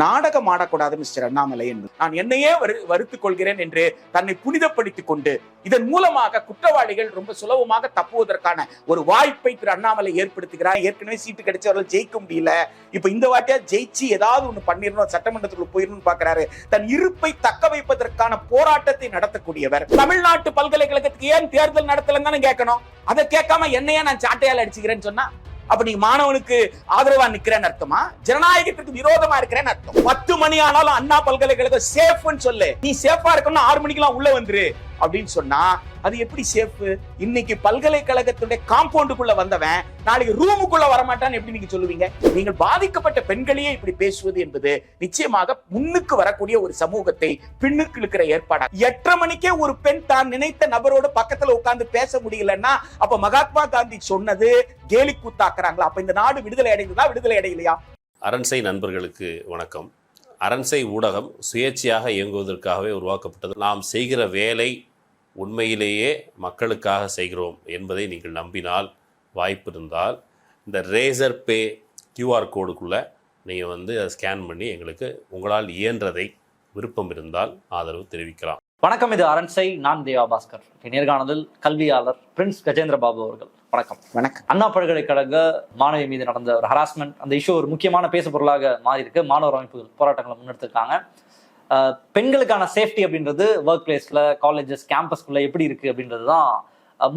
நாடகம் ஆடக்கூடாது மிஸ்டர் அண்ணாமலை என்று நான் என்னையே வரு வருத்துக் கொள்கிறேன் என்று தன்னை புனிதப்படுத்திக் கொண்டு இதன் மூலமாக குற்றவாளிகள் ரொம்ப சுலபமாக தப்புவதற்கான ஒரு வாய்ப்பை திரு அண்ணாமலை ஏற்படுத்துகிறார். ஏற்கனவே சீட்டு கிடைச்சவர்கள் ஜெயிக்க முடியல. இப்ப இந்த வாட்டியா ஜெயிச்சு ஏதாவது ஒண்ணு பண்ணிடணும் சட்டமன்றத்துக்குள்ள போயிடணும்னு பாக்குறாரு. தன் இருப்பை தக்க வைப்பதற்கான போராட்டத்தை நடத்தக்கூடியவர். தமிழ்நாட்டு பல்கலைக்கழகத்துக்கு ஏன் தேர்தல் நடத்தலன்னு கேட்கணும். அதை கேட்காம என்னையே நான் சாட்டையால் அடிச்சுக்கிறேன்னு சொன்னா அப்ப நீ மாணவனுக்கு ஆதரவா நிக்கிறேன்னு அர்த்தமா? ஜனநாயகத்துக்கு விரோதமா இருக்கிறேன்னு அர்த்தம். பத்து மணி ஆனாலும் அண்ணா பல்கலைக்கழகம் சேஃப்னு சொல்லு. நீ சேஃபா இருக்கணும்னா ஆறு மணிக்கெல்லாம் உள்ள வந்துரு. அப்படின்னு சொன்னா அது எப்படி சேஃப் இன்னைக்கு பல்கலைக்கழகத்துடைய காம்பவுண்டுக்குள்ள வந்தவன் நாளைக்கு ரூமுக்குள்ள வரமாட்டான்னு எப்படி நீங்க சொல்லுவீங்க? நீங்கள் பாதிக்கப்பட்ட பெண்களையே இப்படி பேசுவது என்பது நிச்சயமாக முன்னுக்கு வரக்கூடிய ஒரு சமூகத்தை பின்னுக்கு இருக்கிற ஏற்பாடா. எட்டரை மணிக்கே ஒரு பெண் தான் நினைத்த நபரோட பக்கத்துல உட்கார்ந்து பேச முடியலன்னா அப்ப மகாத்மா காந்தி சொன்னது கேலி கூத்தாக்குறாங்களா? அப்ப இந்த நாடு விடுதலை அடைந்ததா விடுதலை அடையலையா? அரண்சை நண்பர்களுக்கு வணக்கம். அரண்சை ஊடகம் சுயேட்சையாக இயங்குவதற்காகவே உருவாக்கப்பட்டது. நாம் செய்கிற வேலை உண்மையிலேயே மக்களுக்காக செய்கிறோம் என்பதை நீங்கள் நம்பினால் வாய்ப்பு இருந்தால் இந்த ரேசர் பே கியூஆர் கோடுக்குள்ளே நீங்கள் வந்து அதை ஸ்கேன் பண்ணி எங்களுக்கு உங்களால் இயன்றதை விருப்பம் இருந்தால் ஆதரவு தெரிவிக்கலாம். வணக்கம் இது அரண்சை நான் தேவா பாஸ்கர். நேர்காணலில் கல்வியாளர் பிரின்ஸ் கஜேந்திர பாபு அவர்கள். வணக்கம். வணக்கம். அண்ணா பல்கலைக்கழக மாணவி மீது நடந்த ஒரு ஹராஸ்மெண்ட் அந்த இஷ்யூ ஒரு முக்கியமான பேசு பொருளாக மாறி இருக்கு மாணவர் அமைப்புகள் போராட்டங்களை முன்னெடுத்திருக்காங்க. பெண்களுக்கான சேஃப்டி அப்படின்றது ஒர்க் பிளேஸ்ல காலேஜஸ் கேம்பஸ்குள்ள எப்படி இருக்கு அப்படின்றது தான்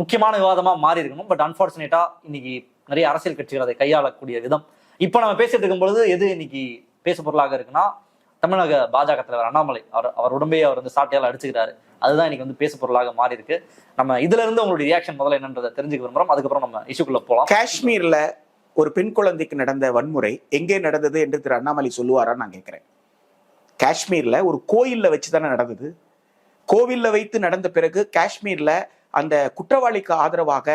முக்கியமான விவாதமா மாறி இருக்கணும். பட் அன்பார்ச்சுனேட்டா இன்னைக்கு நிறைய அரசியல் கட்சிகள் அதை கையாளக்கூடிய விதம். இப்போ நம்ம பேசிட்டு இருக்கும் பொழுது எது இன்னைக்கு பேசு பொருளாக இருக்குன்னா தமிழக பாஜக தலைவர் அண்ணாமலை அவர் அவர் உடம்பே அவர் வந்து சாட்டையால் அடிச்சுக்கிறாரு. அதுதான் இன்னைக்கு வந்து பேசு பொருளாக மாறி இருக்கு. நம்ம இதுல இருந்து உங்களுடைய ரியாக்ஷன் முதல்ல என்னன்றதை தெரிஞ்சுக்க விரும்புறோம். அதுக்கப்புறம் நம்ம இஷ்யூக்குள்ள போகலாம் காஷ்மீர்ல ஒரு பெண் குழந்தைக்கு நடந்த வன்முறை எங்கே நடந்தது என்று திரு அண்ணாமலை சொல்லுவாரா நான் கேட்கிறேன். காஷ்மீரில் ஒரு கோயிலில் வச்சு தானே நடந்தது. கோவிலில் வைத்து நடந்த பிறகு காஷ்மீரில் அந்த குற்றவாளிக்கு ஆதரவாக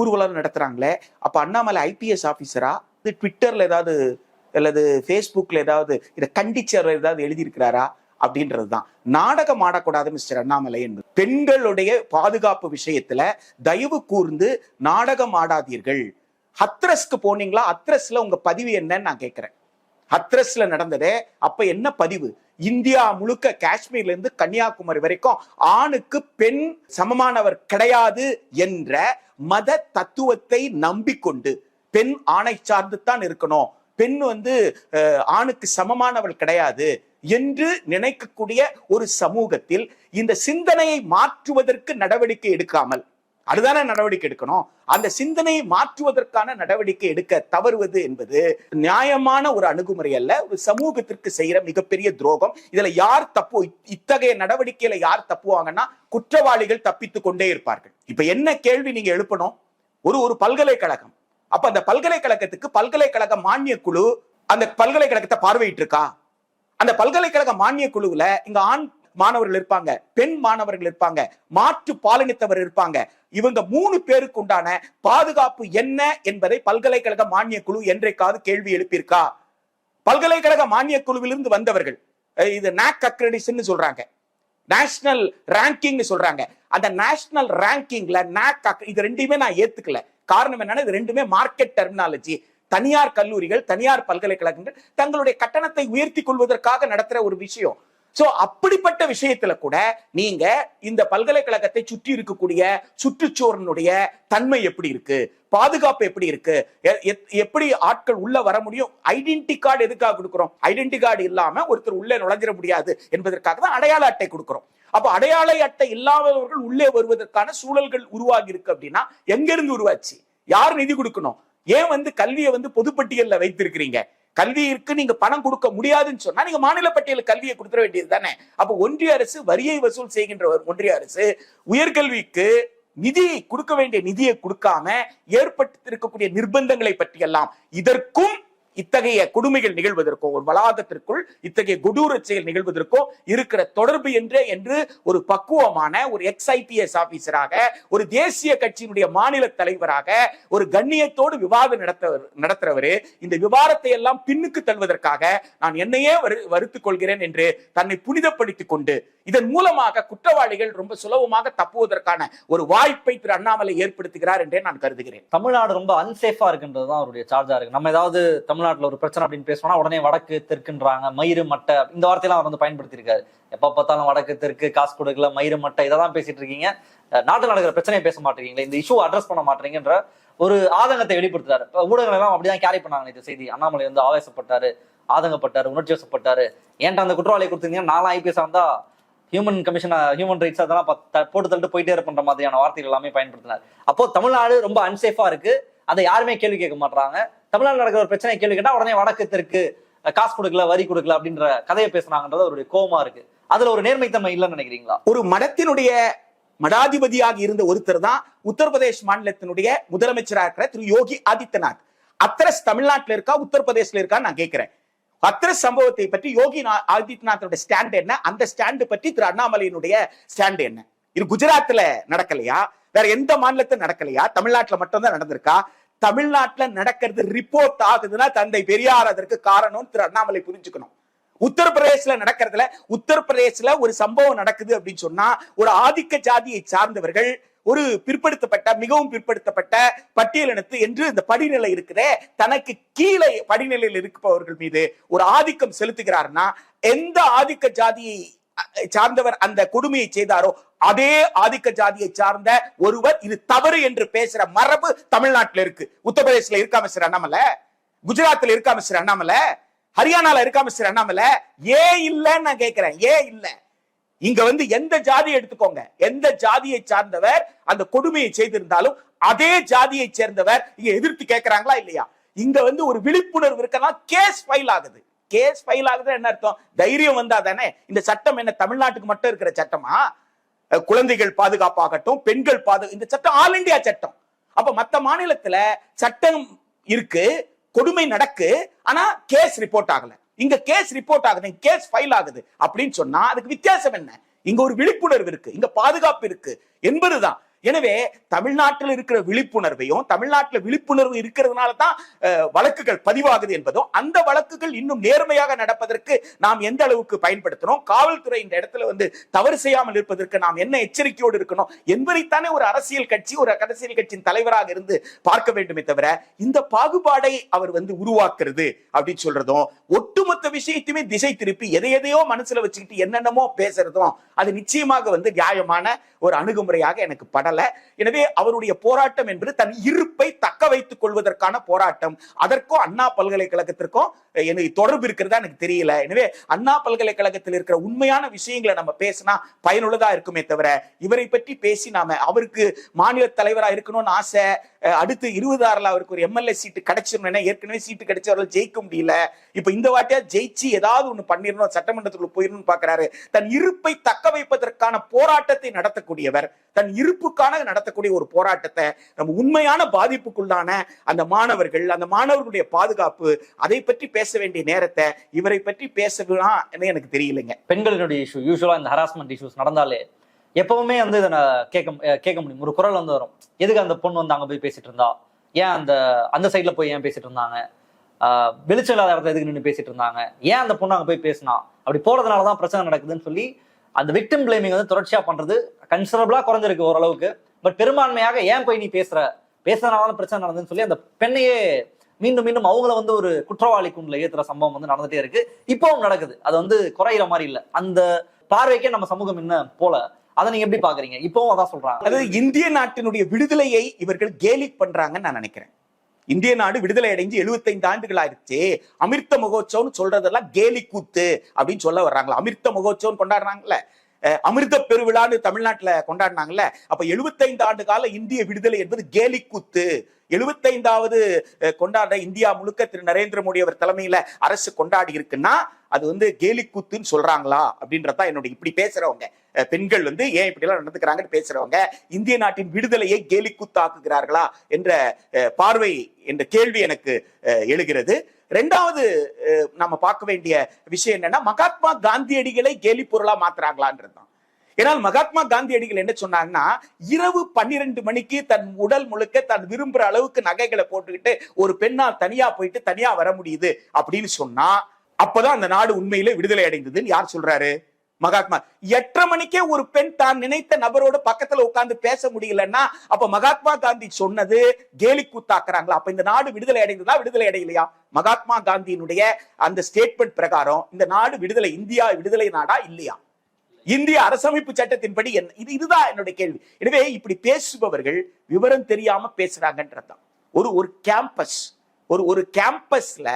ஊர்வலம் நடத்துகிறாங்களே அப்போ அண்ணாமலை ஐபிஎஸ் ஆஃபீஸரா இது ட்விட்டரில் ஏதாவது அல்லது ஃபேஸ்புக்கில் ஏதாவது இதை கண்டிச்சர் ஏதாவது எழுதியிருக்கிறாரா? அப்படின்றது தான் நாடகம் ஆடக்கூடாது மிஸ்டர் அண்ணாமலை என்பது. பெண்களுடைய பாதுகாப்பு விஷயத்துல தயவு கூர்ந்து நாடகம் ஆடாதீர்கள். ஹத்ரஸ்க்கு போனீங்களா? ஹத்ரஸ்ல உங்க பதிவு என்னன்னு நான் கேட்கிறேன் ஹத்ரஸ்ல நடந்ததே. அப்ப என்ன பதிவு? இந்தியா முழுக்க காஷ்மீர்ல இருந்து கன்னியாகுமரி வரைக்கும் ஆணுக்கு பெண் சமமானவர் கிடையாது என்ற மத தத்துவத்தை நம்பிக்கொண்டு பெண் ஆணை சார்ந்து தான் இருக்கணும். பெண் வந்து அஹ், ஆணுக்கு சமமானவள் கிடையாது என்று நினைக்கக்கூடிய ஒரு சமூகத்தில் இந்த சிந்தனையை மாற்றுவதற்கு நடவடிக்கை எடுக்காமல் அதுதானே நடவடிக்கை எடுக்கணும்? அந்த சிந்தனையை மாற்றுவதற்கான நடவடிக்கை எடுக்க தவறுவது என்பது நியாயமான ஒரு அணுகுமுறை அல்ல. ஒரு சமூகத்திற்கு செய்யற மிகப்பெரிய துரோகம். இதுல யார் தப்பு? இத்தகைய நடவடிக்கையில யார் தப்புவாங்கன்னா குற்றவாளிகள் தப்பித்துக் கொண்டே இருப்பார்கள். இப்ப என்ன கேள்வி நீங்க எழுப்பணும்? ஒரு ஒரு பல்கலைக்கழகம். அப்ப அந்த பல்கலைக்கழகத்துக்கு பல்கலைக்கழக மானிய குழு அந்த பல்கலைக்கழகத்தை பார்வையிட்டு இருக்கா அந்த பல்கலைக்கழக மானிய குழுவுல இங்க ஆண் மாணவர்கள் இருப்பாங்க பெண் மாணவர்கள் இருப்பாங்க மாற்று பாலினத்தவர் இருப்பாங்க. இவங்க மூணு பேருக்கு உண்டான பாதுகாப்பு என்ன என்பதை பல்கலைக்கழக மானிய குழு என்றைக்காவது கேள்வி எழுப்பியிருக்கா? பல்கலைக்கழக மானிய குழுவிலிருந்து வந்தவர்கள் இது நாக் அக்ரெடிஷன் சொல்றாங்க. நேஷனல் ரேங்கிங் சொல்றாங்க. அந்த நேஷனல் ரேங்கிங்ல நாக் இது ரெண்டையுமே நான் ஏத்துக்கல. காரணம் என்னன்னா இது ரெண்டுமே மார்க்கெட் டெர்மினாலஜி தனியார் கல்லூரிகள் தனியார் பல்கலைக்கழகங்கள் தங்களுடைய கட்டணத்தை உயர்த்தி கொள்வதற்காக நடத்துற ஒரு விஷயம். சோ அப்படிப்பட்ட விஷயத்துல கூட நீங்க இந்த பல்கலைக்கழகத்தை சுற்றி இருக்கக்கூடிய சுற்றுச்சூழலினுடைய தன்மை எப்படி இருக்கு? பாதுகாப்பு எப்படி இருக்கு? எ- எத்- எப்படி ஆட்கள் உள்ள வர முடியும்? ஐடென்டி கார்டு எதுக்காக கொடுக்குறோம்? ஐடென்டி கார்டு இல்லாம ஒருத்தர் உள்ளே நுழைஞ்சிட முடியாது என்பதற்காக தான் அடையாள அட்டை கொடுக்கிறோம். அப்ப அடையாள அட்டை இல்லாதவர்கள் உள்ளே வருவதற்கான சூழல்கள் உருவாகி இருக்கு அப்படின்னா எங்க இருந்து உருவாச்சு? யார் நிதி கொடுக்கணும்? ஏன் வந்து கல்வியை வந்து பொதுப்பட்டியல்ல வைத்திருக்கிறீங்க? கல்விக்கு நீங்க பணம் கொடுக்க முடியாதுன்னு சொன்னா நீங்க மாநில பட்டியல் கல்வியை கொடுத்துட வேண்டியது தானே? அப்ப ஒன்றிய அரசு வரியை வசூல் செய்கின்ற ஒன்றிய அரசு உயர்கல்விக்கு நிதி கொடுக்க வேண்டிய நிதியை கொடுக்காம ஏற்பட்டிருக்கக்கூடிய நிர்பந்தங்களை பற்றியெல்லாம் இதற்கும் இத்தகைய கொடுமைகள் நிகழ்வதற்கோ ஒரு வளாகத்திற்குள் இத்தகைய கொடூர செயல் நிகழ்வதற்கோ இருக்கிற தொடர்பு என்று என்று ஒரு பக்குவமான ஒரு எக்ஸ்ஐபிஎஸ் ஆபீசராக ஒரு தேசிய கட்சியினுடைய மாநில தலைவராக ஒரு கண்ணியத்தோடு விவாதம் நடத்த நடத்துறவரு இந்த விவாதத்தை எல்லாம் பின்னுக்கு தள்ளுவதற்காக நான் என்னையே வரு வருத்துக் கொள்கிறேன் என்று தன்னை புனிதப்படுத்திக் கொண்டு இதன் மூலமாக குற்றவாளிகள் ரொம்ப சுலபமாக தப்புவதற்கான ஒரு வாய்ப்பை திரு அண்ணாமலை ஏற்படுத்துகிறார் என்றே நான் கருதுகிறேன். தமிழ்நாடு ரொம்ப அன்சேஃபா இருக்குன்றது தான் அவருடைய சார்ஜா இருக்கு. நம்ம ஏதாவது தமிழ்நாட்டில் ஒரு பிரச்சனை அப்படின்னு பேசணும்னா உடனே வடக்கு தெற்குன்றாங்க மயிறு மட்டை இந்த வார்த்தையெல்லாம் அவர் வந்து பயன்படுத்தியிருக்காரு. எப்ப பார்த்தாலும் வடக்கு தெற்கு காசு கொடுக்கல மயிறு மட்டை இதை தான் பேசிட்டு இருக்கீங்க. அஹ் நடக்கிற பிரச்சனையை பேச மாட்டீங்களா இந்த இஷ்யூ அட்ரஸ் பண்ண மாட்டீங்கன்ற ஒரு ஆதங்கத்தை வெளிப்படுத்துறாரு. ஊடகங்கள் எல்லாம் அப்படிதான் கேரி பண்ணாங்க இந்த செய்தி. அண்ணாமலை வந்து ஆவேசப்பட்டாரு ஆதங்கப்பட்டாரு உணர்ச்சி வசப்பட்டாரு. ஏன்டா அந்த குற்றவாளியை கொடுத்துருந்தீங்கன்னா நாலாம் ஐபிஎஸ் இருந்தா ஹியூமன் கமிஷன் ஹியூமன் ரைட்ஸ் அதெல்லாம் த- போட்டு தள்ளிட்டு போயிட்டே இருப்பன்ற மாதிரியான வார்த்தைகள் எல்லாமே பயன்படுத்தினார். அப்போ தமிழ்நாடு ரொம்ப அன்சேஃபா இருக்கு. அதை யாருமே கேள்வி கேட்க மாட்டாங்க தமிழ்நாடு நடக்கிற ஒரு பிரச்சனை கேள்வி கேட்டா உடனே வடக்கு தெற்கு காசு கொடுக்கல வரி கொடுக்கல அப்படின்ற கதையை பேசுனாங்கன்றது அவருடைய கோவமா இருக்கு. அதுல ஒரு நேர்மைத்தன்மை இல்லைன்னு நினைக்கிறீங்களா? ஒரு மடத்தினுடைய மடாதிபதியாக இருந்த ஒருத்தர் தான் உத்தரப்பிரதேஷ் மாநிலத்தினுடைய முதலமைச்சராக இருக்கிற திரு யோகி ஆதித்யநாத். அத்தரஸ் தமிழ்நாட்டுல இருக்கா உத்தரப்பிரதேசல இருக்கா நான் கேட்கிறேன். அத்ரஸ் சம்பவத்தை பற்றி யோகி நா- ஸ்டாண்ட் என்ன? அந்த ஸ்டாண்டு பற்றி திரு அண்ணாமலையினுடைய ஸ்டாண்ட் என்ன? இது குஜராத்ல நடக்கலையா? வேற எந்த மாநிலத்தில் நடக்கலையா? தமிழ்நாட்டில் மட்டும்தான் நடந்திருக்கா? தமிழ்நாட்டுல நடக்கிறது ரிப்போர்ட் ஆகுதுன்னா தந்தை பெரியார் அதற்கு காரணம் திரு அண்ணாமலை புரிஞ்சுக்கணும். உத்தரப்பிரதேசல நடக்கிறதுல உத்தரப்பிரதேசல ஒரு சம்பவம் நடக்குது அப்படின்னு சொன்னா ஒரு ஆதிக்க ஜாதியை சார்ந்தவர்கள் ஒரு பிற்படுத்தப்பட்ட மிகவும் பிற்படுத்தப்பட்ட பட்டியலினத்து என்று இந்த படிநிலை இருக்குதே தனக்கு கீழே படிநிலையில் இருப்பவர்கள் மீது ஒரு ஆதிக்கம் செலுத்துகிறார்னா எந்த ஆதிக்க ஜாதியை சார்ந்தவர் அந்த கொடுமையை செய்தாரோ அதே ஆதிக்க ஜாதியை சார்ந்த ஒருவர் இது தவறு என்று பேசுற மரபு தமிழ்நாட்டுல இருக்கு. உத்தரப்பிரதேசல இருக்காம சார் அண்ணாமல? குஜராத்ல இருக்காம சார் அண்ணாமல? ஹரியானால இருக்காம சார் அண்ணாமல? ஏன் இல்லைன்னு நான் கேட்கிறேன் ஏன் இல்லை. இங்க வந்து எந்த ஜாதியை எடுத்துக்கோங்க? எந்த ஜாதியை சார்ந்தவர் அந்த கொடுமையை செய்திருந்தாலும் அதே ஜாதியை சேர்ந்தவர் இங்க எதிர்த்து கேட்கிறாங்களா இல்லையா? இங்க வந்து ஒரு விழிப்புணர்வு இருக்கலாம் கேஸ் ஃபைல் ஆகுது. கேஸ் ஃபைல் ஆகுது என்ன அர்த்தம்? தைரியம் வந்தா தானே. இந்த சட்டம் என்ன தமிழ்நாட்டுக்கு மட்டும் இருக்கிற சட்டமா? குழந்தைகள் பாதுகாப்பாகட்டும் பெண்கள் பாதுகா இந்த சட்டம் ஆல் இந்தியா சட்டம். அப்ப மத்த மாநிலத்துல சட்டம் இருக்கு கொடுமை நடக்கு ஆனா கேஸ் ரிப்போர்ட் ஆகல. இங்க கேஸ் ரிப்போர்ட் ஆகுது கேஸ் ஃபைல் ஆகுது அப்படின்னு சொன்னா அதுக்கு வித்தியாசம் என்ன? இங்க ஒரு விழிப்புணர்வு இருக்கு இங்க பாதுகாப்பு இருக்கு. என்பதுதான் எனவே தமிழ்நாட்டில் இருக்கிற விழிப்புணர்வையும் தமிழ்நாட்டில் விழிப்புணர்வு இருக்கிறதுனால தான் வழக்குகள் பதிவாகுது என்பதும் அந்த வழக்குகள் இன்னும் நேர்மையாக நடப்பதற்கு நாம் எந்த அளவுக்கு பயன்படுத்தணும் காவல்துறை இந்த இடத்துல வந்து தவறு செய்யாமல் இருப்பதற்கு நாம் என்ன எச்சரிக்கையோடு இருக்கணும்? என்பதைத்தானே ஒரு அரசியல் கட்சி ஒரு அரசியல் கட்சியின் தலைவராக இருந்து பார்க்க வேண்டுமே தவிர இந்த பாகுபாடை அவர் வந்து உருவாக்குறது அப்படின்னு சொல்றதும் ஒட்டுமொத்த விஷயத்தையுமே திசை திருப்பி எதை எதையோ மனசுல வச்சுக்கிட்டு என்னென்னமோ பேசுறதும் அது நிச்சயமாக வந்து நியாயமான ஒரு அணுகுமுறையாக எனக்கு படல. எனவே அவருடைய போராட்டம் என்பது தன் இருப்பை தக்க வைத்துக் கொள்வதற்கான போராட்டம். அதற்கும் அண்ணா பல்கலைக்கழகத்திற்கும் எனக்கு தொடர்பு இருக்கிறதா எனக்கு தெரியல. எனவே அண்ணா பல்கலைக்கழகத்தில் இருக்கிற உண்மையான விஷயங்களை நம்ம பேசினா பயனுள்ளதா இருக்குமே தவிர இவரை பற்றி பேசி நாம அவருக்கு மாநில தலைவரா இருக்கணும்னு ஆசை அடுத்து இருபது ஆறுல அவருக்கு ஒரு எம்எல்ஏ சீட்டு கிடைச்சிடணும் ஏற்கனவே சீட்டு கிடைச்சவர்கள் ஜெயிக்க முடியல. இப்ப இந்த வாட்டியா ஜெயிச்சு ஏதாவது ஒண்ணு பண்ணிடணும் சட்டமன்றத்துக்குள்ள போயிடணும்னு பாக்குறாரு. தன் இருப்பை தக்க வைப்பதற்கான போராட்டத்தை நடத்தக்கூடியவர் தன் இருப்புக்கான நடத்தக்கூடிய ஒரு போராட்டத்தை நம்ம உண்மையான பாதிப்புக்குள்ளான அந்த மாணவர்கள் அந்த மாணவர்களுடைய பாதுகாப்பு அதை பற்றி பேச வேண்டிய நேரத்தை இவரை பற்றி பேசலாம் எனக்கு தெரியலைங்க. பெண்களினுடைய இஷ்யூ யூஸ்வலா இந்த ஹராஸ்மெண்ட் இஷ்யூஸ் நடந்தாலே எப்பவுமே வந்து இதை நான் கேட்க கேட்க முடியும். ஒரு குரல் வந்து வரும். எதுக்கு அந்த பொண்ணு வந்து அங்கே போய் பேசிட்டு இருந்தா? ஏன் அந்த அந்த சைடில் போய் ஏன் பேசிட்டு இருந்தாங்க? வெளிச்சம் இல்லாத இடத்துல எதுக்கு நின்று பேசிட்டு இருந்தாங்க? ஏன் அந்த பொண்ணு அங்கே போய் பேசினா? அப்படி போறதுனால தான் பிரச்சனை நடக்குதுன்னு சொல்லி அந்த விக்டிம் பிளேமிங் வந்து தொடர்ச்சியாக பண்ணுறது கன்சரபிளாக குறைஞ்சிருக்கு ஓரளவுக்கு. பட் பெரும்பான்மையாக ஏன் போய் நீ பேசுகிற பேசுறதுனால தான் பிரச்சனை நடந்ததுன்னு சொல்லி அந்த பெண்ணையே மீண்டும் மீண்டும் அவங்கள வந்து ஒரு குற்றவாளி குண்டில் ஏற்றுற சம்பவம் வந்து நடந்துட்டே இருக்கு. இப்பவும் நடக்குது. அது வந்து குறையிற மாதிரி இல்லை. அந்த பார்வைக்கே நம்ம சமூகம் என்ன போல. அதை நீங்க எப்படி பாக்குறீங்க? இப்பவும் அதான் சொல்றாங்க. அதாவது இந்திய நாட்டினுடைய விடுதலையை இவர்கள் கேலி பண்றாங்கன்னு நான் நினைக்கிறேன். இந்திய நாடு விடுதலை அடைஞ்சு 75 ஆண்டுகள் ஆயிடுச்சு. அமிர்த மகோத்சவம் சொல்றதெல்லாம் கேலி கூத்து அப்படின்னு சொல்ல வர்றாங்களா. அமிர்த மகோத்சவம் கொண்டாடுறாங்கல்ல. அமிர்த பெருவிழான்னு தமிழ்நாட்டுல கொண்டாடினாங்கல்ல அப்ப 75 ஆண்டு கால இந்திய விடுதலை என்பது கேலி கூத்து. எழுபத்தைந்தாவது கொண்டாட இந்தியா முழுக்க திரு நரேந்திர மோடி அவர் தலைமையில அரசு கொண்டாடி இருக்குன்னா அது வந்து கேலி கூத்துன்னு சொல்றாங்களா? அப்படின்றதான் என்னுடைய இப்படி பேசுறவங்க. பெண்கள் வந்து ஏன் இப்படி எல்லாம் நடந்துக்கிறாங்கன்னு பேசுறவங்க இந்திய நாட்டின் விடுதலையை கேலி கூத்தாக்குகிறார்களா என்ற அஹ், பார்வை என்ற கேள்வி எனக்கு எழுகிறது. ரெண்டாவது நம்ம பார்க்க வேண்டிய விஷயம் என்னன்னா மகாத்மா காந்தியடிகளை கேலி பொருளா மாத்துறாங்களான்றதுதான். ஏன்னால் மகாத்மா காந்தியடிகள் என்ன சொன்னாங்கன்னா இரவு பன்னிரண்டு மணிக்கு தன் உடல் முழுக்க தன் விரும்புற அளவுக்கு நகைகளை போட்டுக்கிட்டு ஒரு பெண்ணா தனியா போயிட்டு தனியா வர முடியுது அப்படின்னு சொன்னா அப்பதான் அந்த நாடு உண்மையிலே விடுதலை அடைந்ததுன்னு யார் சொல்றாரு? மகாத்மா. எட்டரை மணிக்கே ஒரு பெண் தான் நினைத்த நபரோட பக்கத்துல உட்கார்ந்து பேச முடியலன்னா அப்ப மகாத்மா காந்தி சொன்னது கேலி கூத்தாக்குறாங்களா? அப்ப இந்த நாடு விடுதலை அடைந்ததா விடுதலை அடையலையா? மகாத்மா காந்தியினுடைய அந்த ஸ்டேட்மெண்ட் பிரகாரம் இந்த நாடு விடுதலை இந்தியா விடுதலை நாடா இல்லையா? இந்திய அரசமைப்பு சட்டத்தின்படி என்ன? இது இதுதான் என்னுடைய கேள்வி. எனவே இப்படி பேசுபவர்கள் விவரம் தெரியாம பேசுறாங்கன்றதுதான். ஒரு ஒரு கேம்பஸ் ஒரு ஒரு கேம்பஸ்ல